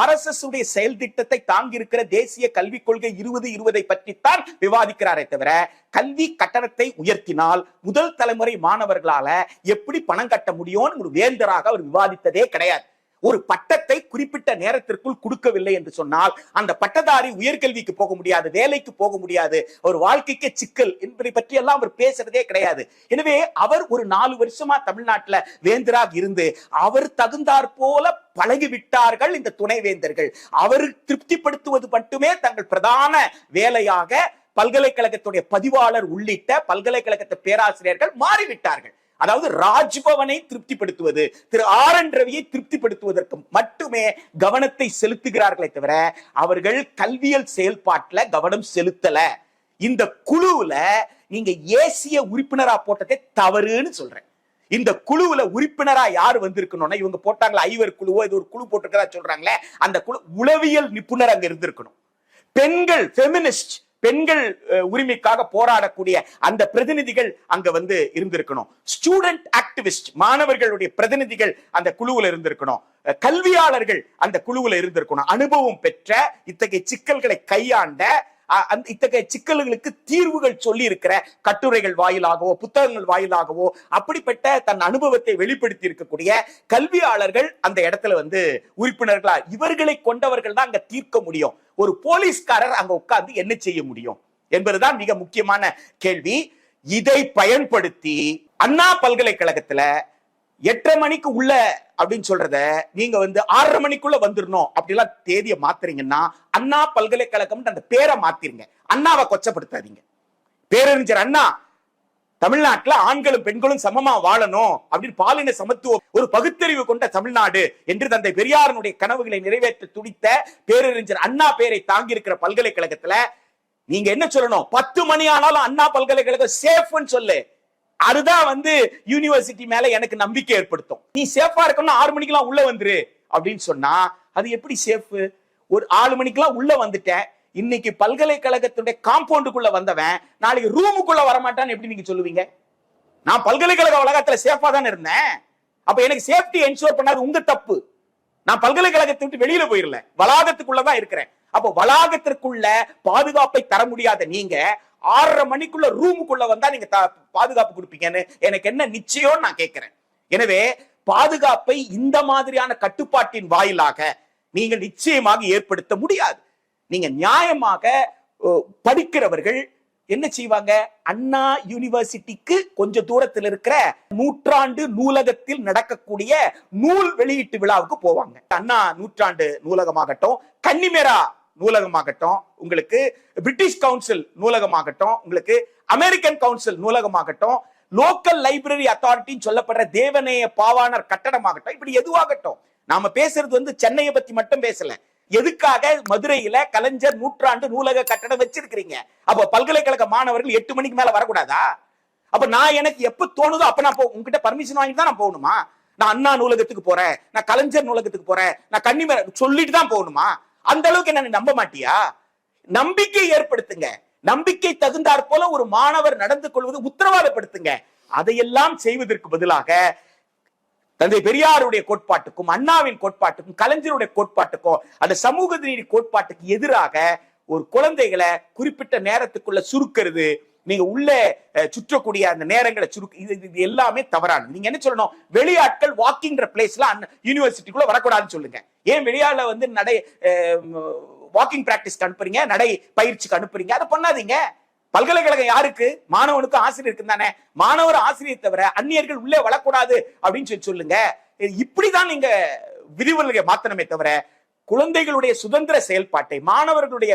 ஆர் எஸ் எஸ் உடைய செயல் திட்டத்தை தாங்கி இருக்கிற தேசிய கல்விக் கொள்கை இருபது இருபதை பற்றித்தான் விவாதிக்கிறாரே தவிர கல்வி கட்டணத்தை உயர்த்தினால் முதல் தலைமுறை மாணவர்களால எப்படி பணம் கட்ட முடியும்னு ஒரு வேந்தராக அவர் விவாதித்ததே கிடையாது. ஒரு பட்டத்தை குறிப்பிட்ட நேரத்திற்குள் கொடுக்கவில்லை என்று சொன்னால் அந்த பட்டதாரி உயர்கல்விக்கு போக முடியாது வேலைக்கு போக முடியாது ஒரு வாழ்க்கைக்கு சிக்கல் என்பதை பற்றி எல்லாம் அவர் பேசுறதே கிடையாது. எனவே அவர் ஒரு நாலு வருஷமா தமிழ்நாட்டில் வேந்தராக இருந்து அவர் தகுந்தாற் போல பழகி விட்டார்கள் இந்த துணைவேந்தர்கள். அவர் திருப்திப்படுத்துவது மட்டுமே தங்கள் பிரதான வேலையாக பல்கலைக்கழகத்துடைய பதிவாளர் உள்ளிட்ட பல்கலைக்கழகத்தை பேராசிரியர்கள் மாறிவிட்டார்கள். அதாவது ராஜ்பவனை திருப்திப்படுத்துவது திரு ஆர் என் ரவியை திருப்திப்படுத்துவதற்கு மட்டுமே கவனத்தை செலுத்துகிறார்களே தவிர அவர்கள் கல்வியல் செயல்பாட்டுல கவனம் செலுத்தல. இந்த குழுவுல நீங்க ஏசிய உறுப்பினரா போட்டதே தவறுன்னு சொல்றேன். இந்த குழுவுல உறுப்பினரா யார் வந்திருக்கணும்னா இவங்க போட்டாங்களா ஐவர் குழுவோ இது ஒரு குழு போட்டிருக்கிறதா சொல்றாங்களே அந்த குழு உளவியல் நிபுணர் அங்க இருந்திருக்கணும். பெண்கள் ஃபெமினிஸ்ட் பெண்கள் உரிமைக்காக போராடக்கூடிய அந்த பிரதிநிதிகள் அங்க வந்து இருந்திருக்கணும். ஸ்டூடெண்ட் ஆக்டிவிஸ்ட் மாணவர்களுடைய பிரதிநிதிகள் அந்த குழுவில் இருந்திருக்கணும். கல்வியாளர்கள் அந்த குழுவில் இருந்திருக்கணும். அனுபவம் பெற்ற இத்தகைய சிக்கல்களை கையாண்ட அந்த இத்தகைய சிக்கல்களுக்கு தீர்வுகள் சொல்லி இருக்கிற கட்டுரைகள் வாயிலாகவோ புத்தகங்கள் வாயிலாகவோ அப்படிப்பட்ட தன் அனுபவத்தை வெளிப்படுத்தி இருக்கக்கூடிய கல்வியாளர்கள் அந்த இடத்துல வந்து உறுப்பினர்களா? இவர்களை கொண்டவர்கள் தான் அங்க தீர்க்க முடியும். ஒரு போலீஸ்காரர் அங்க உட்கார்ந்து என்ன செய்ய முடியும்? என்பதுதான் மிக முக்கியமான கேள்வி. இதை பயன்படுத்தி அண்ணா பல்கலைக்கழகத்துல எட்டரை மணிக்கு உள்ள அப்படின்னு சொல்றத நீங்க வந்து ஆறரை மணிக்குள்ள வந்துடணும் அப்படிலாம் தேதியை மாத்துறீங்கன்னா அண்ணா பல்கலைக்கழகம் அந்த பேரை மாத்திருங்க. அண்ணாவை கொச்சப்படுத்தாதீங்க. பேரறிஞர் அண்ணா தமிழ்நாட்டுல ஆண்களும் பெண்களும் சமமா வாழணும் அப்படின்னு பாலின சமத்துவம் ஒரு பகுத்தறிவு கொண்ட தமிழ்நாடு என்று தந்தை பெரியாரனுடைய கனவுகளை நிறைவேற்ற துடித்த பேரறிஞர் அண்ணா பேரை தாங்கி இருக்கிற பல்கலைக்கழகத்துல நீங்க என்ன சொல்லணும்? பத்து மணி ஆனாலும் அண்ணா பல்கலைக்கழகம் சேஃப்னு சொல்லு. அதுதான் வந்து யூனிவர்சிட்டி மேல எனக்கு நம்பிக்கை ஏற்படுத்தும். நீ சேஃபா இருக்கணும் ஆறு மணிக்கெல்லாம் உள்ள வந்துரு அப்படின்னு சொன்னா அது எப்படி சேஃப் ஒரு ஆறு மணிக்கெல்லாம் உள்ள வந்துட்டேன். இன்னைக்கு பல்கலைக்கழகத்துடைய காம்பவுண்டுக்குள்ள வந்தவன் நாளைக்கு ரூமுக்குள்ள வரமாட்டான்னு எப்படி நீங்க சொல்லுவீங்க? நான் பல்கலைக்கழக வளாகத்துல சேஃபா தானே இருந்தேன். அப்ப எனக்கு சேஃப்டி என்ஷூர் பண்ணாது உங்க தப்பு. நான் பல்கலைக்கழகத்தை விட்டு வெளியில போயிடல வளாகத்துக்குள்ளதான் இருக்கிறேன். அப்போ வளாகத்திற்குள்ள பாதுகாப்பை தர முடியாத நீங்க ஆறரை மணிக்குள்ள ரூமுக்குள்ள வந்தா நீங்க பாதுகாப்பு கொடுப்பீங்கன்னு எனக்கு என்ன நிச்சயம் நான் கேட்கிறேன். எனவே பாதுகாப்பை இந்த மாதிரியான கட்டுப்பாட்டின் வாயிலாக நீங்கள் நிச்சயமாக ஏற்படுத்த முடியாது. நீங்க நியாயமாக படிக்கிறவர்கள் என்ன செய்வாங்க? அண்ணா யூனிவர்சிட்டிக்கு கொஞ்ச தூரத்தில் இருக்கிற நூற்றாண்டு நூலகத்தில் நடக்கக்கூடிய நூல் வெளியீட்டு விழாவுக்கு போவாங்க. அண்ணா நூற்றாண்டு நூலகமாகட்டும் கன்னிமேரா நூலகமாகட்டும் உங்களுக்கு பிரிட்டிஷ் கவுன்சில் நூலகமாகட்டும் உங்களுக்கு அமெரிக்கன் கவுன்சில் நூலகமாகட்டும் லோக்கல் லைப்ரரி அத்தாரிட்டின்னு சொல்லப்படுற தேவநேய பாவாணர் கட்டடமாகட்டும் இப்படி எதுவாகட்டும் நாம பேசுறது வந்து சென்னையை பத்தி மட்டும் பேசல. எதுக்காக மதுரையில கலைஞர் நூற்றாண்டு நூலக கட்டடம் வச்சிருக்கிறீங்க? அப்ப பல்கலைக்கழக மாணவர்கள் எட்டு மணிக்கு மேல வரக்கூடாதா? அப்ப நான் எனக்கு எப்ப தோணுதோ அப்ப நான் போ உங்ககிட்ட பர்மிஷன் வாங்கிட்டு தான் நான் போகணுமா? நான் அண்ணா நூலகத்துக்கு போறேன் நான் கலைஞர் நூலகத்துக்கு போறேன் நான் கன்னிமர சொல்லிட்டு தான் போகணுமா? அந்த அளவுக்கு என்ன நம்ப மாட்டியா? நம்பிக்கை ஏற்படுத்துங்க. நம்பிக்கை தகுந்தாற் போல ஒரு மாணவர் நடந்து கொள்வது உத்தரவாதப்படுத்துங்க. அதையெல்லாம் செய்வதற்கு பதிலாக தந்தை பெரியாருடைய கோட்பாட்டுக்கும் அண்ணாவின் கோட்பாட்டுக்கும் கலைஞருடைய கோட்பாட்டுக்கும் அந்த சமூக நீதி கோட்பாட்டுக்கு எதிராக ஒரு குழந்தைகளை குறிப்பிட்ட நேரத்துக்குள்ள சுருக்கிறது. நீங்க உள்ள சுற்றக்கூடிய அந்த நேரங்களை சுருக்கு இது இது எல்லாமே தவறானது. நீங்க என்ன சொல்லணும்? வெளியாட்கள் வாக்கிங் பிளேஸ்ல யூனிவர்சிட்டிக்குள்ள வரக்கூடாதுன்னு சொல்லுங்க. ஏன் வெளியால வந்து நடை வாக்கிங் பிராக்டிஸ்க்கு அனுப்புறீங்க? நடை பயிற்சிக்கு அனுப்புறீங்க? அதை பண்ணாதீங்க. பல்கலைக்கழகம் யாருக்கு? மாணவனுக்கும் ஆசிரியருக்கு தானே. மாணவர் ஆசிரியர் தவிர அந்நியர்கள் உள்ளே வரக்கூடாது அப்படின்னு சொல்லி சொல்லுங்க. இப்படிதான் நீங்க விதிவுகளை மாத்தணுமே தவிர குழந்தைகளுடைய சுதந்திர செயல்பாட்டை மாணவர்களுடைய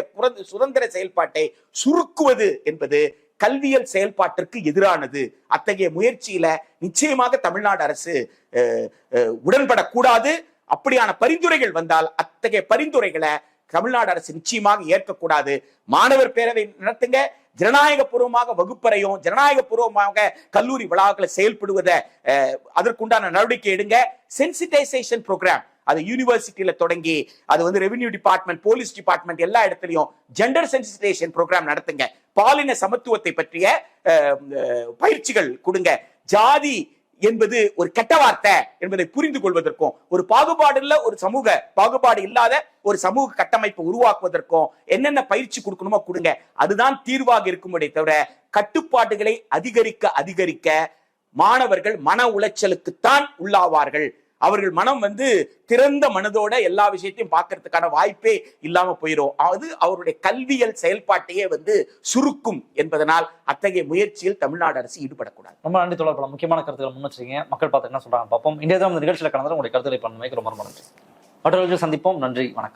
சுதந்திர செயல்பாட்டை சுருக்குவது என்பது கல்வியல் செயல்பாட்டிற்கு எதிரானது. அத்தகைய முயற்சியில நிச்சயமாக தமிழ்நாடு அரசு உடன்படக்கூடாது. அப்படியான பரிந்துரைகள் வந்தால் அத்தகைய பரிந்துரைகளை தமிழ்நாடு அரசு நிச்சயமாக ஏற்கக்கூடாது. மாணவர் பேரவை நடத்துங்க. ஜனநாயக பூர்வமாக வகுப்பறையும் ஜனநாயக பூர்வமாக கல்லூரி விழாக்களை செயல்படுவதை அதற்குண்டான நடவடிக்கை எடுங்க. சென்சிடைசேஷன் ப்ரோக்ராம் அது யூனிவர்சிட்டியில தொடங்கி அது வந்து ரெவென்யூ டிபார்ட்மெண்ட் போலீஸ் டிபார்ட்மெண்ட் எல்லா இடத்துலையும் ஜெண்டர் சென்சிடைசேஷன் ப்ரோக்ராம் நடத்துங்க. பாலின சமத்துவத்தை பற்றிய பயிற்சிகள் கொடுங்க. ஜாதி என்பது ஒரு கெட்ட வார்த்தை என்பதை புரிந்து கொள்வதற்கும் ஒரு பாகுபாடு இல்ல ஒரு சமூக பாகுபாடு இல்லாத ஒரு சமூக கட்டமைப்பை உருவாக்குவதற்கும் என்னென்ன பயிற்சி கொடுக்கணுமோ கொடுங்க. அதுதான் தீர்வாக இருக்கும்படி தவிர கட்டுப்பாடுகளை அதிகரிக்க அதிகரிக்க மாணவர்கள் மன உளைச்சலுக்குத்தான் உள்ளாவார்கள். அவர்கள் மனம் வந்து திறந்த மனதோட எல்லா விஷயத்தையும் பார்க்கறதுக்கான வாய்ப்பே இல்லாம போயிடும் அது அவருடைய கல்வியல் செயல்பாட்டையே வந்து சுருக்கும் என்பதனால் அத்தகைய முயற்சியில் தமிழ்நாடு அரசு ஈடுபடக்கூடாது. ரொம்ப நன்றி தோழர். முக்கியமான கருத்துக்கள் முன் வச்சிருக்கீங்க. மக்கள் பார்த்து என்ன சொல்றாங்க பார்ப்போம். இந்த நிகழ்ச்சியில் கலந்து உங்களுடைய கருத்துக்களை பண்ணுமைக்கு ரொம்ப ரொம்ப நன்றி. மற்றவர்கள் சந்திப்போம். நன்றி. வணக்கம்.